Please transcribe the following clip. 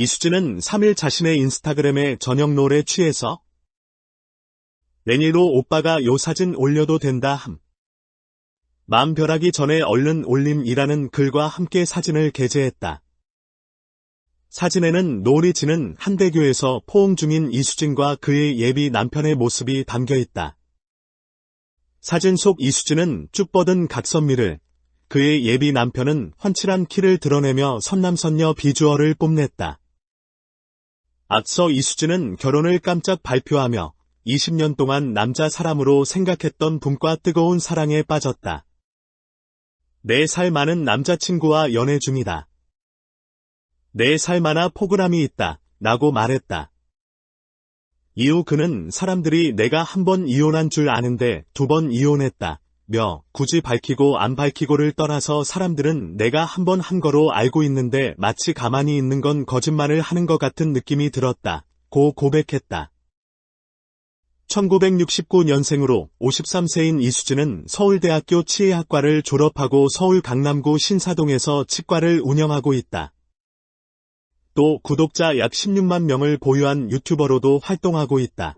이수진은 3일 자신의 인스타그램에 저녁 노래 취해서 레니로 오빠가 요 사진 올려도 된다 함. 맘 벼락이 전에 얼른 올림이라는 글과 함께 사진을 게재했다. 사진에는 노을이 지는 한대교에서 포옹 중인 이수진과 그의 예비 남편의 모습이 담겨 있다. 사진 속 이수진은 쭉 뻗은 각선미를, 그의 예비 남편은 훤칠한 키를 드러내며 선남선녀 비주얼을 뽐냈다. 앞서 이수진은 결혼을 깜짝 발표하며 20년 동안 남자 사람으로 생각했던 분과 뜨거운 사랑에 빠졌다. 4살 많은 남자친구와 연애 중이다. 4살 많아 포근함이 있다. 라고 말했다. 이후 그는 사람들이 내가 한 번 이혼한 줄 아는데 두 번 이혼했다. 며 굳이 밝히고 안 밝히고를 떠나서 사람들은 내가 한번한 거로 알고 있는데 마치 가만히 있는 건 거짓말을 하는 것 같은 느낌이 들었다. 고 고백했다. 1969년생으로 53세인 이수진은 서울대학교 치의학과를 졸업하고 서울 강남구 신사동에서 치과를 운영하고 있다. 또 구독자 약 16만 명을 보유한 유튜버로도 활동하고 있다.